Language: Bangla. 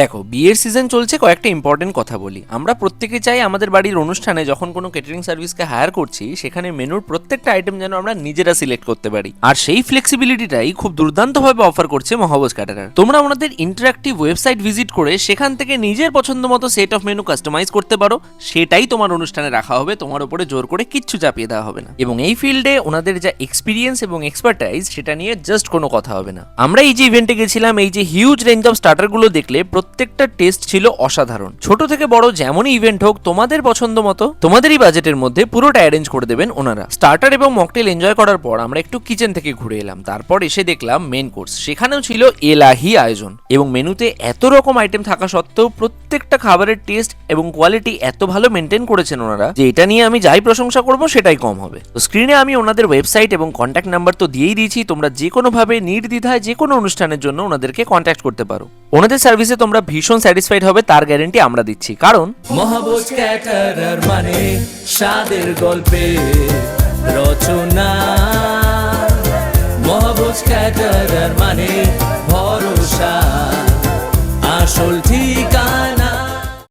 দেখো, বিয়ের সিজন চলছে, কয়েকটা ইম্পর্টেন্ট কথা বলি। আমরা প্রত্যেকে চাই আমাদের বাড়ির অনুষ্ঠানে যখন কোনো কেটারিং সার্ভিসকে হায়ার করছি, সেখানে মেনুর প্রত্যেকটা আইটেম যেন আমরা নিজেরা সিলেক্ট করতে পারি। আর সেই ফ্লেক্সিবিলিটিটাই খুব দুর্দান্তভাবে অফার করছে মহাবোজ ক্যাটারার তোমরা আমাদের ইন্টারাক্টিভ ওয়েবসাইট ভিজিট করে সেখান থেকে নিজের পছন্দ মতো সেট অফ মেনু কাস্টমাইজ করতে পারো। সেটাই তোমার অনুষ্ঠানে রাখা হবে, তোমার উপরে জোর করে কিচ্ছু চাপিয়ে দেওয়া হবে না। এবং এই ফিল্ডে ওনাদের যা এক্সপিরিয়েন্স এবং এক্সপার্টাইজ সেটা নিয়ে জাস্ট কোনো কথা হবে না। আমরা এই যে ইভেন্টে গেছিলাম, এই যে হিউজ রেঞ্জ অফ স্টার্টারগুলো দেখলে প্রত্যেকটা টেস্ট ছিল অসাধারণ। ছোট থেকে বড় যেমনই ইভেন্ট হোক, তোমাদের পছন্দ মতো, তোমাদেরই বাজেটের মধ্যে পুরোটা অ্যারেঞ্জ করে দেবেন ওনারা। স্টার্টার এবং মকটেল এনজয় করার পর আমরা একটু কিচেন থেকে ঘুরে এলাম। তারপর এসে দেখলাম মেন কোর্স সেখানেও ছিল এলাহি আয়োজন। এবং মেনুতে এত রকম আইটেম থাকা সত্ত্বেও প্রত্যেকটা খাবারের টেস্ট এবং কোয়ালিটি এত ভালো মেনটেন করেছেন ওনারা যে এটা নিয়ে আমি যাই প্রশংসা করব, সেটাই কম হবে। তো স্ক্রিনে আমি ওনাদের ওয়েবসাইট এবং কন্ট্যাক্ট নাম্বার তো দিয়েই দিয়েছি। তোমরা যে কোনোভাবে নির্দ্বিধায় যে কোনো অনুষ্ঠানের জন্য ওনাদেরকে কন্ট্যাক্ট করতে পারো। ওনাদের সার্ভিসে তোমরা ভীষণ স্যাটিসফাইড হবে, তার গ্যারেন্টি আমরা দিচ্ছি। কারণ মহাবোজ ক্যাটারার মানে স্বাদের গল্পে রচনা। মহাবোজ ক্যাটারার মানে ভরসা। আসল ঠিক